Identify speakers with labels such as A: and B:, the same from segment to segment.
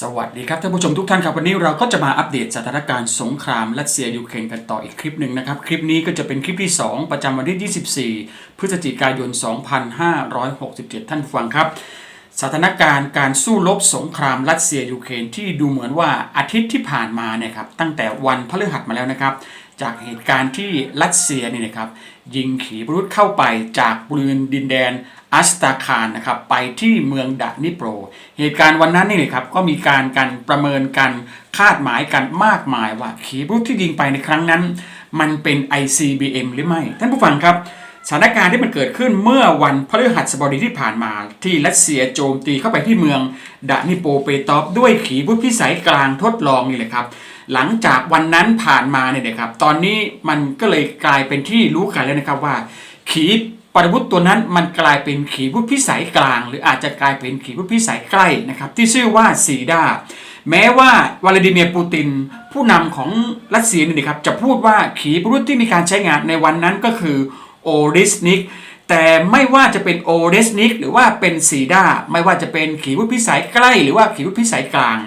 A: สวัสดีครับท่านผู้ชมทุกท่านครับวันนี้เราก็จะมาอัปเดตสถานการณ์สงครามรัสเซียยูเครนกันต่ออีกคลิปหนึ่งนะครับ คลิปนี้ก็จะเป็นคลิปที่ 2 ประจำวันที่ 24 พฤศจิกายน 2567 ท่านฟังครับ สถานการณ์การสู้รบสงครามรัสเซียยูเครนที่ดูเหมือนว่าอาทิตย์ที่ผ่านมาเนี่ยครับตั้งแต่วันพฤหัสมาแล้วนะครับ จากเหตุการณ์ที่รัสเซียนี่นะครับยิงขีปนาวุธเข้าไปจากบริเวณดินแดน อัสตาคารนะครับไปที่เมืองดานิโปร เหตุการณ์วันนั้นนี่นะครับก็มีการกันประเมินกันคาดหมายกันมากมายว่าขีปนาวุธที่ยิงไปในครั้งนั้น มันเป็น ICBM หรือไม่ ท่านผู้ฟังครับสถานการณ์ที่มันเกิดขึ้นเมื่อวันพฤหัสบดีที่ผ่านมา ที่รัสเซียโจมตีเข้าไปที่เมืองดานิโปเปตอฟด้วยขีปนาวุธพิสัยกลางทดลองนี่แหละครับ หลังจากวันนั้นผ่านมาเนี่ยนะครับ ตอนนี้มันก็เลยกลายเป็นที่รู้กันแล้วนะครับว่า ขีป นวุธตัวนั้นมันกลายเป็นขีปนาวุธพิสัยกลาง หรืออาจจะกลายเป็นขีปนาวุธพิสัยใกล้นะครับที่ชื่อว่าซีดาแม้ว่าวลาดิเมียร์ปูติน ผู้นำของรัสเซียนี่นะครับจะพูดว่าขีปนาวุธที่มีการใช้งานในวันนั้นก็คือโอริสนิกแต่ไม่ว่าจะเป็นโอเรสนิกหรือว่าเป็นซีดาไม่ว่าจะเป็นขีปนาวุธพิสัยใกล้หรือว่าขีปนาวุธพิสัยกลาง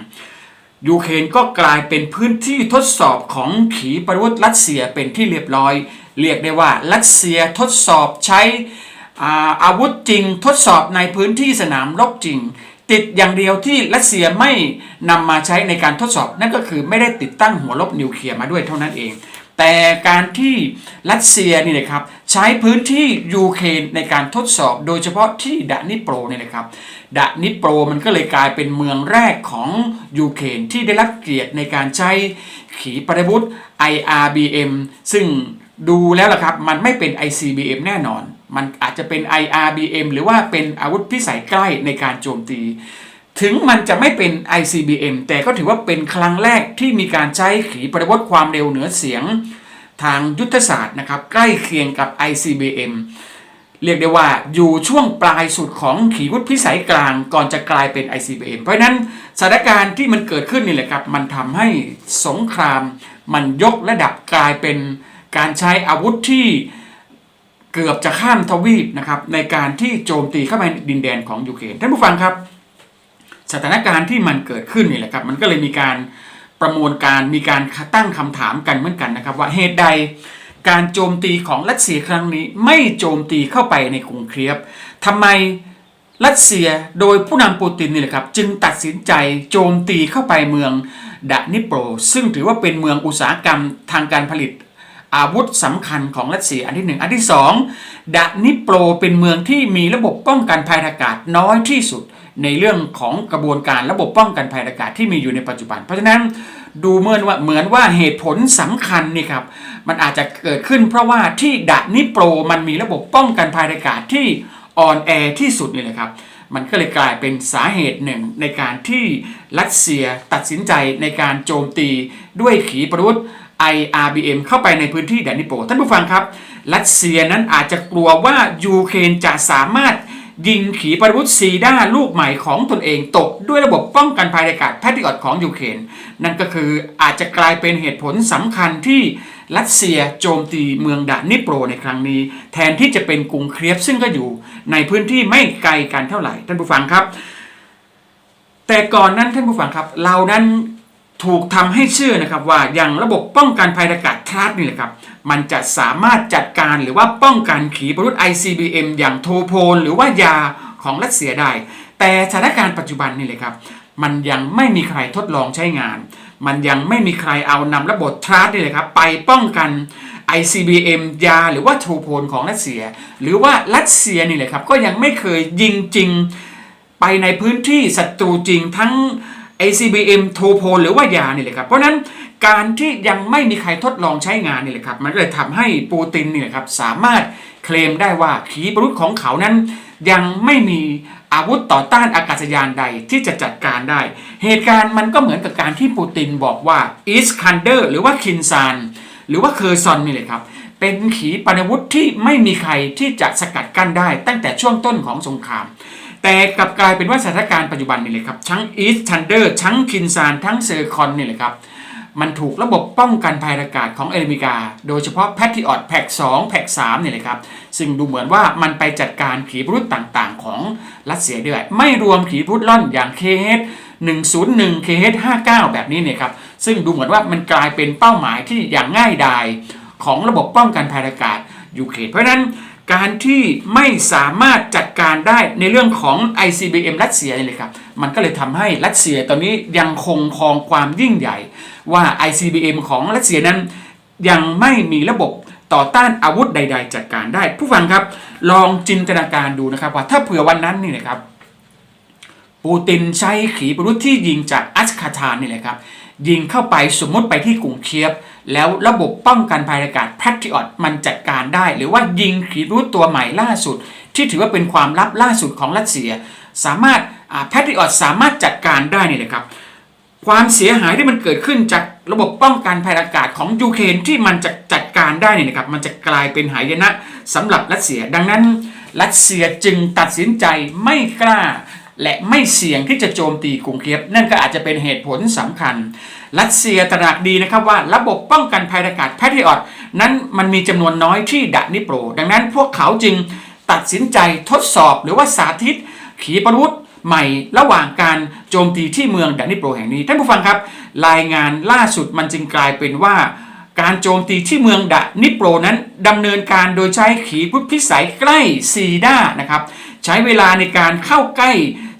A: ยูเครนก็กลายเป็นพื้นที่ทดสอบของขีปนาวุธรัสเซียเป็นที่เรียบร้อย เรียกได้ว่ารัสเซียทดสอบใช้อาวุธจริงทดสอบในพื้นที่สนามรบจริง ติดอย่างเดียวที่รัสเซียไม่นำมาใช้ในการทดสอบ นั่นก็คือไม่ได้ติดตั้งหัวลบนิวเคลียร์มาด้วยเท่านั้นเอง แต่การที่รัสเซียนี่นะครับใช้พื้นที่ยูเครนในการทดสอบ โดยเฉพาะที่ดานิโปรเนี่ยนะครับดานิโปรมันก็เลยกลายเป็นเมืองแรกของยูเครนที่ได้รับเกียรติในการใช้ขีปนาวุธ IRBM ซึ่ง ดูแล้วล่ะครับ มันไม่เป็น ICBM แน่นอน มันอาจจะเป็น IRBM หรือว่าเป็นอาวุธพิสัยใกล้ในการโจมตี ถึงมันจะไม่เป็น ICBM แต่ก็ถือว่าเป็นครั้งแรกที่มีการใช้ขีปนาวุธความเร็วเหนือเสียงทางยุทธศาสตร์นะครับ ใกล้เคียงกับ ICBM เรียกได้ว่าอยู่ช่วงปลายสุดของขีปนาวุธพิสัยกลางก่อนจะกลายเป็น ICBM เพราะฉะนั้นสถานการณ์ที่มันเกิดขึ้นนี่แหละครับ มันทำให้สงครามมันยกระดับกลายเป็น การใช้อาวุธที่เกือบจะข้ามทวีปนะครับในการที่โจมตีเข้าไปในดินแดนของยูเครนท่านผู้ฟังครับ สถานการณ์ที่มันเกิดขึ้นนี่แหละครับมันก็เลยมีการประมวลการมีการตั้งคำถามกันเหมือนกันนะครับ ว่าเหตุใดการโจมตีของรัสเซียครั้งนี้ไม่โจมตีเข้าไปในกรุงเคียฟทำไมรัสเซียโดยผู้นำปูตินนี่แหละครับจึงตัดสินใจโจมตีเข้าไปเมืองดานิโปร ซึ่งถือว่าเป็นเมืองอุตสาหกรรมทางการผลิต อาวุธสำคัญของรัสเซียอันที่หนึ่งอันที่สองดานิโปรเป็นเมืองที่มีระบบป้องกันภัยอากาศน้อยที่สุด ในเรื่องของกระบวนการระบบป้องกันภัยอากาศที่มีอยู่ในปัจจุบัน เพราะฉะนั้นดูเหมือนว่าเหมือนว่าเหตุผลสำคัญนี่ครับมันอาจจะเกิดขึ้นเพราะว่าที่ดานิโปรมันมีระบบป้องกันภัยอากาศที่อ่อนแอที่สุดนี่แหละครับ มันก็เลยกลายเป็นสาเหตุหนึ่งในการที่รัสเซียตัดสินใจในการโจมตีด้วยขีปนาวุธ IRBM เข้าไปในพื้นที่แดนิโปรท่านผู้ฟังครับ รัสเซียนั้นอาจจะกลัวว่ายูเครนจะสามารถยิงขีปนาวุธซีด้าลูกใหม่ของตนเองตกด้วยระบบป้องกันภัยอากาศแพทริออตของยูเครนนั่นก็คืออาจจะกลายเป็นเหตุผลสำคัญที่รัสเซียโจมตีเมืองดานิโปรในครั้งนี้ แทนที่จะเป็นกรุงเครียฟซึ่งก็อยู่ในพื้นที่ไม่ไกลกันเท่าไหร่ท่านผู้ฟังครับ แต่ก่อนนั้นท่านผู้ฟังครับ เรานั้น ถูกทำให้เชื่อนะครับว่าอย่างระบบป้องกันภัยอากาศทรัสนี่แหละครับมันจะสามารถจัดการหรือว่าป้องกันขีปนาวุธ ICBM อย่างโทโพลหรือว่ายาของรัสเซียได้ แต่สถานการณ์ปัจจุบันนี่เลยครับ มันยังไม่มีใครทดลองใช้งาน มันยังไม่มีใครเอานำระบบทรัสนี่เลยครับไปป้องกัน ICBM ยาหรือว่าโทโพลของรัสเซีย หรือว่ารัสเซียนี่แหละครับก็ยังไม่เคยยิงจริง ไปในพื้นที่ศัตรูจริงทั้ง ACBM โทโพหรือว่ายานี่แหละครับ เพราะนั้นการที่ยังไม่มีใครทดลองใช้งานนี่แหละครับ มันก็เลยทำให้ปูตินนี่แหละครับสามารถเคลมได้ว่าขีปนาวุธของเขานั้น ยังไม่มีอาวุธต่อต้านอากาศยานใดที่จะจัดการได้ เหตุการณ์มันก็เหมือนกับการที่ปูตินบอกว่าอิสคันเดอร์หรือว่าคินซานหรือว่าเคอร์ซอนนี่แหละครับเป็นขีปนาวุธที่ไม่มีใครที่จะสกัดกั้นได้ ตั้งแต่ช่วงต้นของสงคราม แต่กลับกลายเป็นว่าสถานการณ์ปัจจุบันนี่เลยครับทั้งอีสทันเดอร์ทั้งคินซานทั้งเซอร์คอนนี่เลยครับมันถูกระบบป้องกันภัยอากาศของอเมริกา โดยเฉพาะแพทริออตแพ็ก2แพ็ก3เนี่ยเลยครับ ซึ่งดูเหมือนว่ามันไปจัดการขีปนาวุธต่างๆ ของรัสเซียด้วย ไม่รวมขีปนาวุธล่อนอย่างเคเฮด101 KH 59 แบบนี้เนี่ยครับ ซึ่งดูเหมือนว่ามันกลายเป็นเป้าหมายที่อย่างง่ายดายของระบบป้องกันภัยอากาศยูเครนเพราะฉะนั้น การที่ไม่สามารถจัดการได้ในเรื่องของ ICBM รัสเซียนี่เลยครับ มันก็เลยทำให้รัสเซียตอนนี้ยังคงครองความยิ่งใหญ่ ว่า ICBM ของรัสเซียนั้น ยังไม่มีระบบต่อต้านอาวุธใด ๆ จัดการได้ ผู้ฟังครับลองจินตนาการดูนะครับว่าถ้าเผื่อวันนั้นนี่นะครับปูตินใช้ขีปนาวุธที่ยิงจากอัสคาทานนี่แหละครับ ยิงเข้าไปสมมติไปที่กรุงเคียบ แล้วระบบป้องกันภัยอากาศ Patriot มันจัดการได้ หรือว่ายิงขีปนาวุธตัวใหม่ล่าสุด ที่ถือว่าเป็นความลับล่าสุดของรัสเซีย สามารถแพทริออตสามารถจัดการได้นี่แหละครับ ความเสียหายที่มันเกิดขึ้นจากระบบป้องกันภัยอากาศของยูเครนที่มันจะจัดการได้นี่นะครับ มันจะกลายเป็นหายนะสำหรับรัสเซีย ดังนั้นรัสเซียจึงตัดสินใจไม่กล้า และไม่เสี่ยงที่จะโจมตีกรุงเคียบนั่นก็อาจจะเป็นเหตุผลสำคัญ รัสเซียตระหนักดีนะครับว่าระบบป้องกันภัยอากาศแพทริออตนั้นมันมีจำนวนน้อยที่ดานิโปร ดังนั้นพวกเขาจึงตัดสินใจทดสอบหรือว่าสาธิต ขีปนาวุธใหม่ระหว่างการโจมตีที่เมืองดานิโปรแห่งนี้ท่านผู้ฟังครับ รายงานล่าสุดมันจึงกลายเป็นว่า การโจมตีที่เมืองดานิโปรนั้นดำเนินการโดยใช้ขีปนาวุธพิสัยใกล้ซีด้านะครับ ใช้เวลาในการเข้าใกล้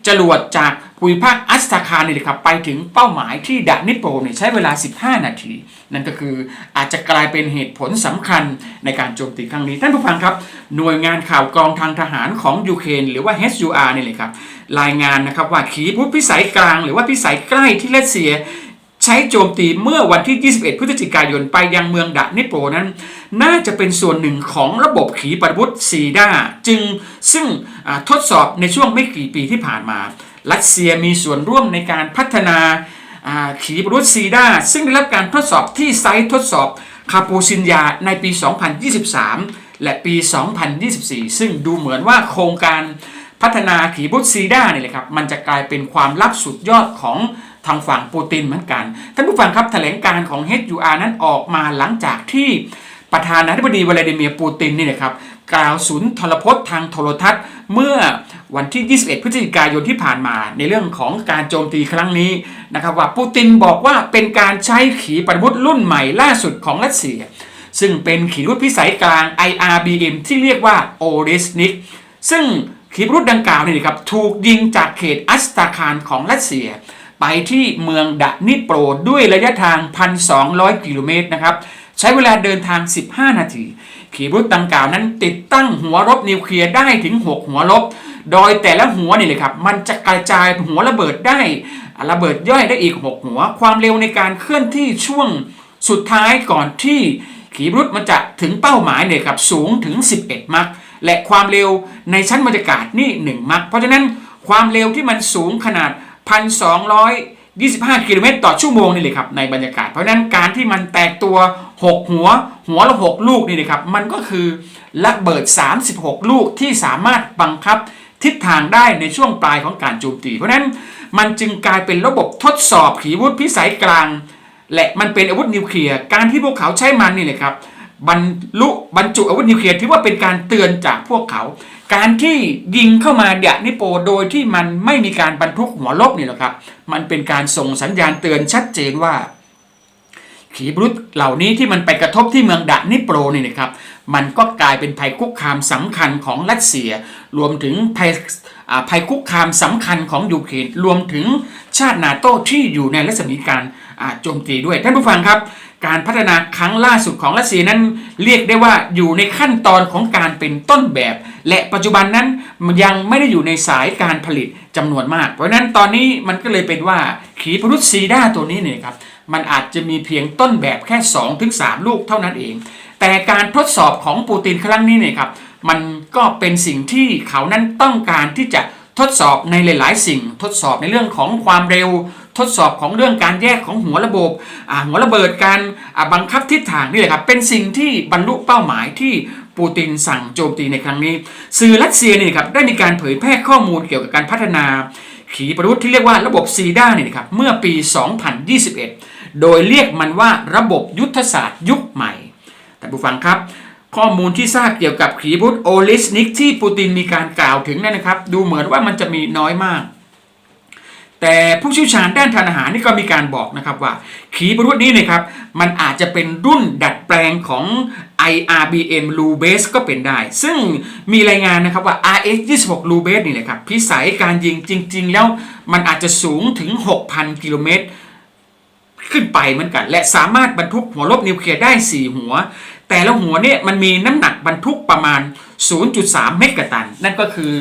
A: จรวดจากภูมิภาคอัสตาคารนี่ครับไปถึงเป้าหมายที่ดานิโปรเนี่ยใช้เวลา 15 นาที นั่นก็คืออาจจะกลายเป็นเหตุผลสำคัญในการโจมตีครั้งนี้ ท่านผู้ฟังครับ หน่วยงานข่าวกรองทางทหารของยูเครนหรือว่า HUR นี่เลยครับรายงานนะครับว่าขีปนาวุธพิสัยกลางหรือว่าพิสัยใกล้ที่รัสเซีย ใช้โจมตีเมื่อวันที่ 21 พฤศจิกายนไปยังเมืองดานิโปรนั้น น่าจะเป็นส่วนหนึ่งของระบบขีปนาวุธซีด้าจึงซึ่งทดสอบในช่วงไม่กี่ปีที่ผ่านมา รัสเซียมีส่วนร่วมในการพัฒนาขีปนาวุธซีด้าซึ่งได้รับการทดสอบที่ไซต์ทดสอบคาปูซินยาในปี 2023 และปี 2024 ซึ่งดูเหมือนว่าโครงการพัฒนาขีปนาวุธซีด้าเนี่ยแหละครับมันจะกลายเป็นความลับสุดยอดของ ทางฝั่งปูตินเหมือนกัน ท่านผู้ฟังครับแถลงการของ HUR นั้นออกมาหลังจากที่ประธานาธิบดีวลาดิเมียร์ปูตินนี่นะครับกล่าวสุนทรพจน์ทางโทรทัศน์ เมื่อวันที่ 21 พฤศจิกายนที่ผ่านมา ในเรื่องของการโจมตีครั้งนี้นะครับว่าปูตินบอกว่าเป็นการใช้ขีปนาวุธรุ่นใหม่ล่าสุดของรัสเซีย ซึ่งเป็นขีปนาวุธพิสัยกลาง IRBM ที่เรียกว่าโอเรสนิกซึ่งขีปนาวุธดังกล่าวนี่ครับถูกยิงจากเขตอัสตาคารของรัสเซีย ไปที่เมืองดานิโปรด้วยระยะทาง 1,200 กิโลเมตรนะครับ ใช้เวลาเดินทาง 15 นาที ขีปนาวุธดังกล่าวนั้นติดตั้งหัวรบนิวเคลียร์ได้ถึง 6 หัวรบ โดยแต่ละหัวนี่เลยครับ มันจะกระจายหัวระเบิดได้ ระเบิดย่อยได้อีก 6 หัว ความเร็วในการเคลื่อนที่ช่วงสุดท้ายก่อนที่ขีปนาวุธมันจะถึงเป้าหมายเนี่ยครับสูงถึง 11 มักและความเร็วในชั้นบรรยากาศนี่ 1 มักเพราะฉะนั้นความเร็วที่มันสูงขนาด 1,225 กิโลเมตรต่อชั่วโมงนี่เลยครับในบรรยากาศ เพราะนั้นการที่มันแตกตัว 6 หัว หัวละ 6 ลูกนี่เลยครับ มันก็คือระเบิด 36 ลูกที่สามารถบังคับทิศทางได้ในช่วงปลายของการโจมตี เพราะนั้นมันจึงกลายเป็นระบบทดสอบขีวุธพิสัยกลาง และมันเป็นอาวุธนิวเคลียร์การที่พวกเขาใช้มันนี่เลยครับ บรรลุบรรจุอาวุธนิวเคลียร์ถือว่าเป็นการเตือนจากพวกเขา การที่ยิงเข้ามาเดะนิโปโดยที่มันไม่มีการบรรทุกหัวลบนี่แหละครับ มันเป็นการส่งสัญญาณเตือนชัดเจนว่าขีปนาวุธเหล่านี้ที่มันไปกระทบที่เมืองดะนิโปรนี่นะครับ มันก็กลายเป็นภัยคุกคามสำคัญของรัสเซีย รวมถึงภัยภัยคุกคามสำคัญของยูเครนรวมถึงชาตินาโต้ที่อยู่ในรัศมีการโจมตีด้วยท่านผู้ฟังครับ การพัฒนาครั้งล่าสุดของรัสเซียนั้น เรียกได้ว่าอยู่ในขั้นตอนของการเป็นต้นแบบ และปัจจุบันนั้นยังไม่ได้อยู่ในสายการผลิตจำนวนมาก เพราะนั้นตอนนี้มันก็เลยเป็นว่าขีปนาวุธซีด้าตัวนี้เนี่ยครับมันอาจจะมีเพียงต้นแบบแค่ 2-3 ลูกเท่านั้นเอง แต่การทดสอบของปูตินครั้งนี้เนี่ยครับมันก็เป็นสิ่งที่เขานั้นต้องการที่จะทดสอบในหลาย ๆ สิ่ง ทดสอบในเรื่องของความเร็ว ทดสอบของเรื่องการแยกของหัวระบบหัวระเบิดการบังคับทิศทางนี่แหละครับเป็นสิ่งที่บรรลุเป้าหมายที่ปูตินสั่งโจมตีในครั้งนี้ สื่อรัสเซียนี่ครับได้มีการเผยแพร่ข้อมูลเกี่ยวกับการพัฒนา ขีปนาวุธที่เรียกว่าระบบซีด้าเนี่ยครับเมื่อปี 2021 โดยเรียกมันว่าระบบยุทธศาสตร์ยุคใหม่ แต่ผู้ฟังครับ ข้อมูลที่ทราบเกี่ยวกับขีปนาวุธโอลิสนิกที่ปูตินมีการกล่าวถึงนั่นนะครับ ดูเหมือนว่ามันจะมีน้อยมาก แต่ผู้เชี่ยวชาญด้านทางอาหารนี่ก็มีการบอกนะครับว่า ขีปรุธนี้นะครับ มันอาจจะเป็นรุ่นดัดแปลงของ IRBM l u b a s e ก็เป็นได้ ซึ่งมีรายงานนะครับว่า RX 26 l u b a s e นี่แหละครับพิสัยการยิงจริง ๆ แล้วมันอาจจะสูงถึง 6,000 กิโลเมตร ขึ้นไปเหมือนกัน และสามารถบรรทุกหัวรบนิวเคลียร์ได้ 4 หัว แต่ละหัวเนี่ยมันมีน้ำหนักบรรทุกประมาณ 0.3 เมกะตัน นั่นก็คือ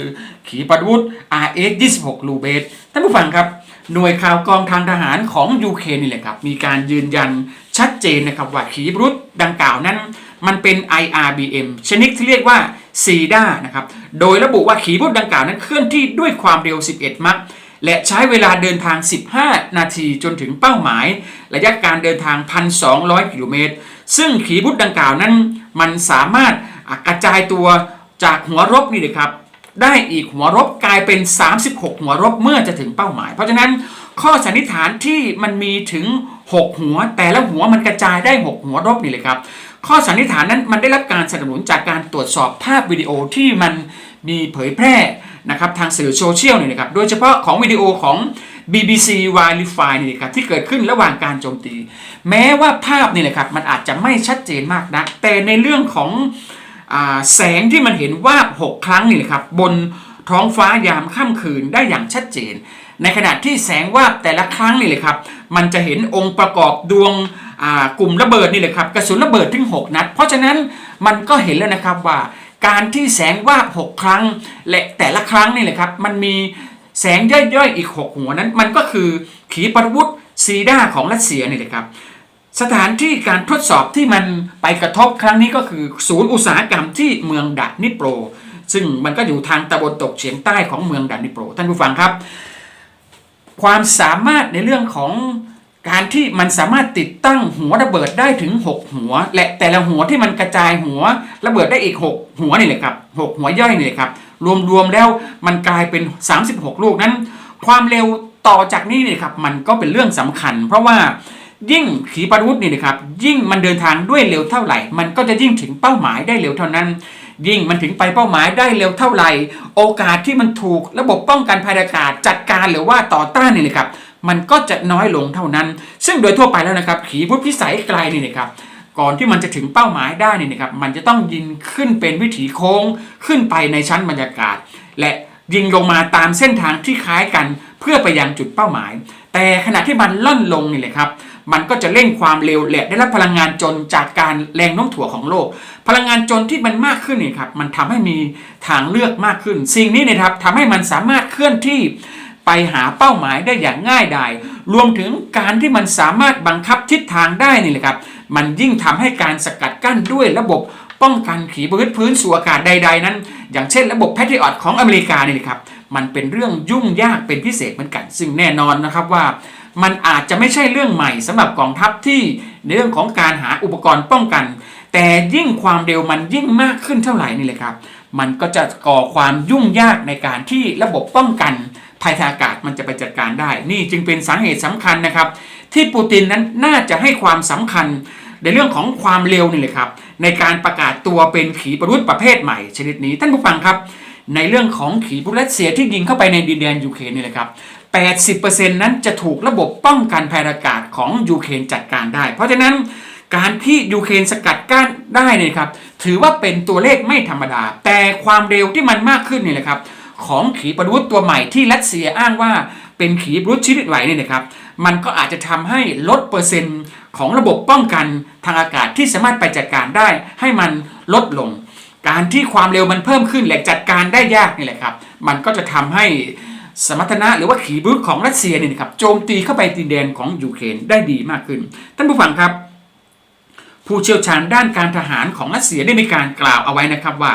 A: ขีปนาวุธ RX 26 ลูเบสท่านผู้ฟังครับ หน่วยข่าวกองทางทหารของยูเครนนี่แหละครับ มีการยืนยันชัดเจนนะครับว่าขีปนาวุธดังกล่าวนั้นมันเป็น IRBM ชนิดที่เรียกว่า CEDA นะครับ โดยระบุว่าขีปนาวุธดังกล่าวนั้นเคลื่อนที่ด้วยความเร็ว 11 มัค และใช้เวลาเดินทาง 15 นาทีจนถึงเป้าหมาย ระยะการเดินทาง 1,200 กิโลเมตร ซึ่งขีปนาวุธดังกล่าวนั้น มันสามารถกระจายตัวจากหัวรบนี่เลยครับ ได้อีกหัวรบกลายเป็น 36 หัวรบเมื่อจะถึงเป้าหมาย เพราะฉะนั้นข้อสันนิษฐานที่มันมีถึง 6 หัว แต่ละหัวมันกระจายได้ 6 หัวรบนี่เลยครับ ข้อสันนิษฐานนั้นมันได้รับการสนับสนุนจากการตรวจสอบภาพวิดีโอที่มันมีเผยแพร่ นะครับทางสื่อโซเชียลเนี่ยนะครับโดยเฉพาะของวิดีโอของ BBC Wi-Fi นี่นะครับที่เกิดขึ้นระหว่างการโจมตี แม้ว่าภาพนี่แหละครับมันอาจจะไม่ชัดเจนมากนะแต่ในเรื่องของอแสงที่มันเห็นวาบหกครั้งนี่แหละครับบนท้องฟ้ายามค่ำคืนได้อย่างชัดเจน ในขณะที่แสงวาบแต่ละครั้งนี่เลยครับมันจะเห็นองค์ประกอบดวงกลุ่มระเบิดนี่เลยครับกระสุนระเบิดถึง 6 นัด เพราะฉะนั้นมันก็เห็นแล้วนะครับว่า การที่แสงวาบ6 ครั้ง และแต่ละครั้งนี่แหละครับมันมีแสงย่อยๆอีก 6 หัวนั้น มันก็คือขีปนาวุธซีด้าของรัสเซียนี่แหละครับสถานที่การทดสอบที่มันไปกระทบครั้งนี้ก็คือ ศูนย์อุตสาหกรรมที่เมืองดานิโปร ซึ่งมันก็อยู่ทางตะวันตกเฉียงใต้ของเมืองดานิโปร ท่านผู้ฟังครับ ความสามารถในเรื่องของ การที่มันสามารถติดตั้งหัวระเบิดได้ถึง 6 หัว และแต่ละหัวที่มันกระจายหัวระเบิดได้อีก 6 หัวนี่แหละครับ 6 หัวย่อยนี่แหละครับ รวมๆแล้วมันกลายเป็น 36 ลูกนั้น ความเร็วต่อจากนี้นี่ครับมันก็เป็นเรื่องสำคัญ เพราะว่ายิ่งขีปนาวุธนี่นะครับยิ่งมันเดินทางด้วยเร็วเท่าไหร่ มันก็จะยิ่งถึงเป้าหมายได้เร็วเท่านั้น ยิ่งมันถึงไปเป้าหมายได้เร็วเท่าไหร่ โอกาสที่มันถูกระบบป้องกันภัยอากาศจัดการหรือว่าต่อต้านนี่นะครับ มันก็จะน้อยลงเท่านั้น ซึ่งโดยทั่วไปแล้วนะครับ ขีปนาวุธพิสัยไกลนี่นะครับก่อนที่มันจะถึงเป้าหมายได้นี่นะครับมันจะต้องยิงขึ้นเป็นวิถีโค้งขึ้นไปในชั้นบรรยากาศ และยิงลงมาตามเส้นทางที่คล้ายกัน เพื่อไปยังจุดเป้าหมาย แต่ขณะที่มันล่อนลงนี่แหละครับมันก็จะเร่งความเร็วและได้รับพลังงานจนจากการแรงโน้มถ่วงของโลก พลังงานจนที่มันมากขึ้นนี่ครับมันทำให้มีทางเลือกมากขึ้น สิ่งนี้นยครับทำให้มันสามารถเคลื่อนที่ ไปหาเป้าหมายได้อย่างง่ายดายรวมถึงการที่มันสามารถบังคับทิศทางได้นี่แหละครับ มันยิ่งทำให้การสกัดกั้นด้วยระบบป้องกันขีปนาวุธพื้นสู่อากาศใด ๆ นั้น อย่างเช่นระบบแพทริออตของอเมริกานี่นะครับ มันเป็นเรื่องยุ่งยากเป็นพิเศษเหมือนกัน ซึ่งแน่นอนนะครับว่า มันอาจจะไม่ใช่เรื่องใหม่สำหรับกองทัพที่ในเรื่องของการหาอุปกรณ์ป้องกัน แต่ยิ่งความเร็วมันยิ่งมากขึ้นเท่าไหร่นี่เลยครับ มันก็จะก่อความยุ่งยากในการที่ระบบป้องกัน ภัยทางอากาศมันจะไปจัดการได้ นี่จึงเป็นสาเหตุสำคัญนะครับ ที่ปูตินนั้นน่าจะให้ความสำคัญในเรื่องของความเร็วนี่เลยครับ ในการประกาศตัวเป็นขีปนาวุธประเภทใหม่ชนิดนี้ท่านผู้ฟังครับ ในเรื่องของขีปนาวุธรัสเซียที่ยิงเข้าไปในดินแดนยูเครนนี่แหละครับ80%นั้นจะถูกระบบป้องกันภัยอากาศของยูเครนจัดการได้ เพราะฉะนั้นการที่ยูเครนสกัดกั้นได้เนี่ยครับถือว่าเป็นตัวเลขไม่ธรรมดา แต่ความเร็วที่มันมากขึ้นนี่แหละครับ ของขีปนาวุธตัวใหม่ที่รัสเซียอ้างว่าเป็นขีปนาวุธชนิดใหม่นี่นะครับ มันก็อาจจะทำให้ลดเปอร์เซ็นต์ของระบบป้องกันทางอากาศที่สามารถไปจัดการได้ ให้มันลดลง การที่ความเร็วมันเพิ่มขึ้นและจัดการได้ยากนี่แหละครับ มันก็จะทำให้สมรรถนะหรือว่าขีปนาวุธของรัสเซียเนี่ยนะครับโจมตีเข้าไปดินแดนของยูเครนได้ดีมากขึ้น ท่านผู้ฟังครับ ผู้เชี่ยวชาญด้านการทหารของรัสเซียได้มีการกล่าวเอาไว้นะครับว่า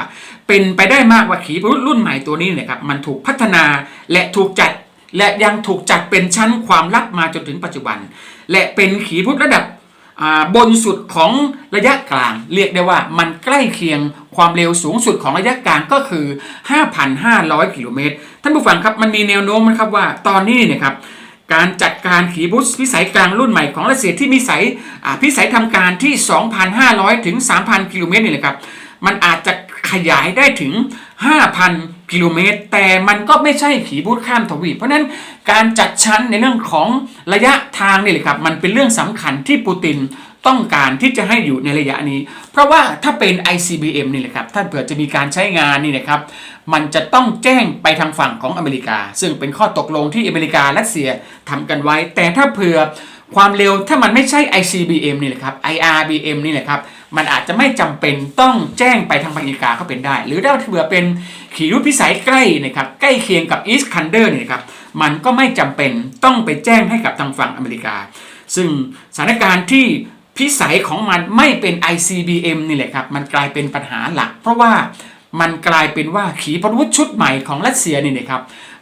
A: เป็นไปได้มากว่าขีปนาวุธรุ่นใหม่ตัวนี้เนะครับมันถูกพัฒนาและถูกจัดและยังถูกจัดเป็นชั้นความลับมาจนถึงปัจจุบัน และเป็นขีปนาวุธระดับอ่าบนสุดของระยะกลาง เรียกได้ว่ามันใกล้เคียงความเร็วสูงสุดของระยะกลางก็คือ 5,500 กิโลเมตร ท่านผู้ฟังครับมันมีแนวโน้มนะครับว่าตอนนี้เนี่ยครับ การจัดการขีบุสพิสัยกลางรุ่นใหม่ของรัสเซียที่มีสายพิสัยทำการที่ 2,500 ถึง 3,000 กิโลเมตรนี่แหละครับ มันอาจจะขยายได้ถึง 5,000 กิโลเมตร แต่มันก็ไม่ใช่ขีบุสข้ามทวีป เพราะฉะนั้นการจัดชั้นในเรื่องของระยะทางนี่แหละครับ มันเป็นเรื่องสำคัญที่ปูติน ต้องการที่จะให้อยู่ในระยะนี้ เพราะว่าถ้าเป็น ICBM นี่แหละครับ ถ้าเผื่อจะมีการใช้งานนี่นะครับ มันจะต้องแจ้งไปทางฝั่งของอเมริกา ซึ่งเป็นข้อตกลงที่อเมริกาและรัสเซียทำกันไว้ แต่ถ้าเผื่อความเร็วถ้ามันไม่ใช่ ICBM นี่แหละครับ IRBM นี่แหละครับ มันอาจจะไม่จำเป็นต้องแจ้งไปทางอเมริกาก็เป็นได้ หรือถ้าเผื่อเป็นขีรุธพิสัยใกล้นะครับใกล้เคียงกับ East k a n d e r นี่นะครับ มันก็ไม่จำเป็นต้องไปแจ้งให้กับทางฝั่งอเมริกา ซึ่งสถานการณ์ที่ พิสัยของมันไม่เป็น ICBM นี่แหละครับ มันกลายเป็นปัญหาหลัก เพราะว่ามันกลายเป็นว่าขีปนาวุธชุดใหม่ของรัสเซียนี่นะครับ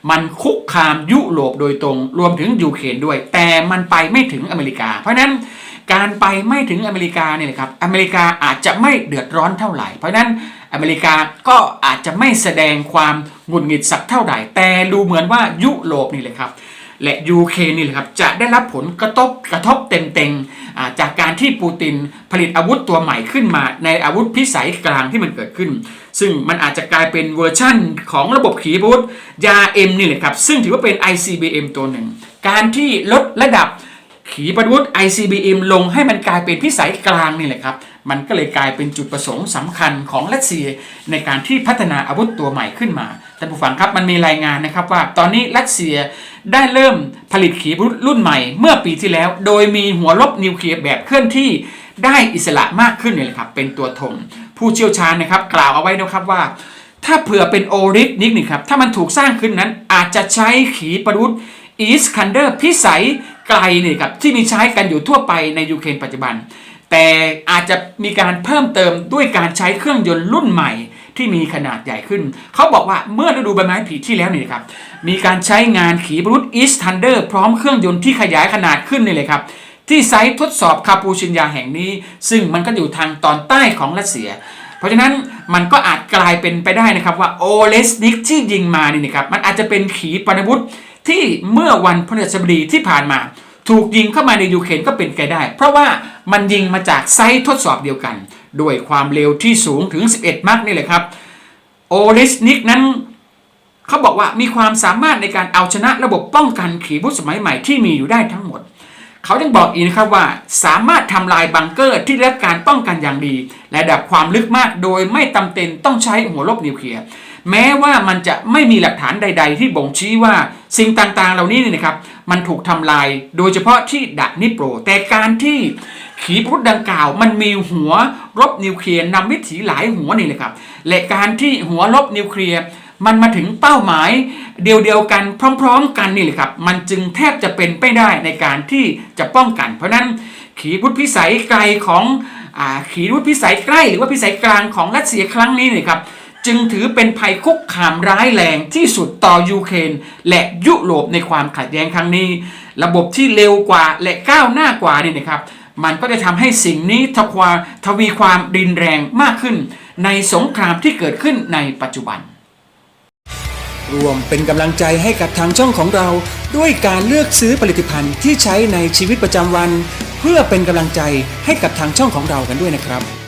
A: มันคุกคามยุโรปโดยตรง รวมถึงยูเครนด้วย แต่มันไปไม่ถึงอเมริกา เพราะนั้นการไปไม่ถึงอเมริกาเนี่ยนะครับ อเมริกาอาจจะไม่เดือดร้อนเท่าไหร่ เพราะนั้นอเมริกาก็อาจจะไม่แสดงความหงุดหงิดสักเท่าไหร่ แต่ดูเหมือนว่ายุโรปนี่แหละครับ และยูเครนนี่แหละครับจะได้รับผลกระทบกระทบเต็มๆอ่า จากการที่ปูตินผลิตอาวุธตัวใหม่ขึ้นมา ในอาวุธพิสัยกลางที่มันเกิดขึ้น ซึ่งมันอาจจะกลายเป็นเวอร์ชั่นของระบบขีปนาวุธยาเอ็มนี่แหละครับซึ่งถือว่าเป็น ICBM ตัวหนึ่ง การที่ลดระดับขีปนาวุธ ICBM ลงให้มันกลายเป็นพิสัยกลางนี่แหละครับ มันก็เลยกลายเป็นจุดประสงค์สำคัญของรัสเซียในการที่พัฒนาอาวุธตัวใหม่ขึ้นมา ท่านผู้ฟังครับมันมีรายงานนะครับว่าตอนนี้รัสเซียได้เริ่มผลิตขีปนาวุธรุ่นใหม่เมื่อปีที่แล้ว โดยมีหัวลบนิวเคลียร์แบบเคลื่อนที่ได้อิสระมากขึ้นเนี่ยครับเป็นตัวถงผู้เชี่ยวชาญนะครับ กล่าวเอาไว้นะครับว่า ถ้าเผื่อเป็นโอริสนิกนี่ครับถ้ามันถูกสร้างขึ้นนั้นอาจจะใช้ขีปนาวุธอีสคันเดอร์พิสัยไกลนี่ครับที่มีใช้กันอยู่ทั่วไปในยูเครนปัจจุบัน แต่อาจจะมีการเพิ่มเติมด้วยการใช้เครื่องยนต์รุ่นใหม่ ที่มีขนาดใหญ่ขึ้น เขาบอกว่าเมื่อฤดูใบไม้ผลิที่แล้วนี่ครับมีการใช้งานขีปนาวุธอีสทันเดอร์พร้อมเครื่องยนต์ที่ขยายขนาดขึ้นนี่เลยครับที่ไซต์ทดสอบคาปูชินยาแห่งนี้ ซึ่งมันก็อยู่ทางตอนใต้ของรัสเซีย เพราะฉะนั้นมันก็อาจกลายเป็นไปได้นะครับว่าโอเลสนิกที่ยิงมานี่นะครับมันอาจจะเป็นขีปนาวุธที่เมื่อวันพฤหัสบดีที่ผ่านมา ถูกยิงเข้ามาในยูเครนก็เป็นไปได้ เพราะว่ามันยิงมาจากไซต์ทดสอบเดียวกัน ด้วยความเร็วที่สูงถึง 11 มักนี่แหละครับโอเลสนิกนั้นเขาบอกว่ามีความสามารถในการเอาชนะระบบป้องกันขีปนาวุธสมัยใหม่ที่มีอยู่ได้ทั้งหมด เขายังบอกอีกนะครับว่าสามารถทำลายบังเกอร์ที่ได้รับการป้องกันอย่างดีและระดับความลึกมากโดยไม่จำเป็นต้องใช้หัวลบนิวเคลียร์แม้ว่ามันจะไม่มีหลักฐานใด ๆ ที่บ่งชี้ว่าสิ่งต่างๆ เหล่านี้นี่นะครับ มันถูกทำลายโดยเฉพาะที่ดักนิโปร แต่การที่ ขีปนาวุธดังกล่าว มันมีหัวรบนิวเคลียร์นำวิถีหลายหัวนี่เลยครับและการที่หัวลบนิวเคลียร์มันมาถึงเป้าหมายเดียวๆกันพร้อม ๆ กันนี่แหละครับ มันจึงแทบจะเป็นไปได้ในการที่จะป้องกัน เพราะนั้นขีปนาวุธพิสัยไกลของอขีปนาวุธพิสัยใกล้ หรือว่าพิสัยกลางของรัสเซียครั้งนี้นี่ครับจึงถือเป็นภัยคุกคามร้ายแรงที่สุดต่อยูเครนและยุโรปในความขัดแย้งครั้งนี้ ระบบที่เร็วกว่าและก้าวหน้ากว่านี่นะครับ มันก็จะทำให้สิ่งนี้ทวาทวีความรินแรงมากขึ้น ในสงครามที่เกิดขึ้นในปัจจุบัน รวมเป็นกำลังใจให้กับทางช่องของเรา ด้วยการเลือกซื้อผลิตภัณฑ์ที่ใช้ในชีวิตประจำวัน เพื่อเป็นกำลังใจให้กับทางช่องของเรากันด้วยนะครับ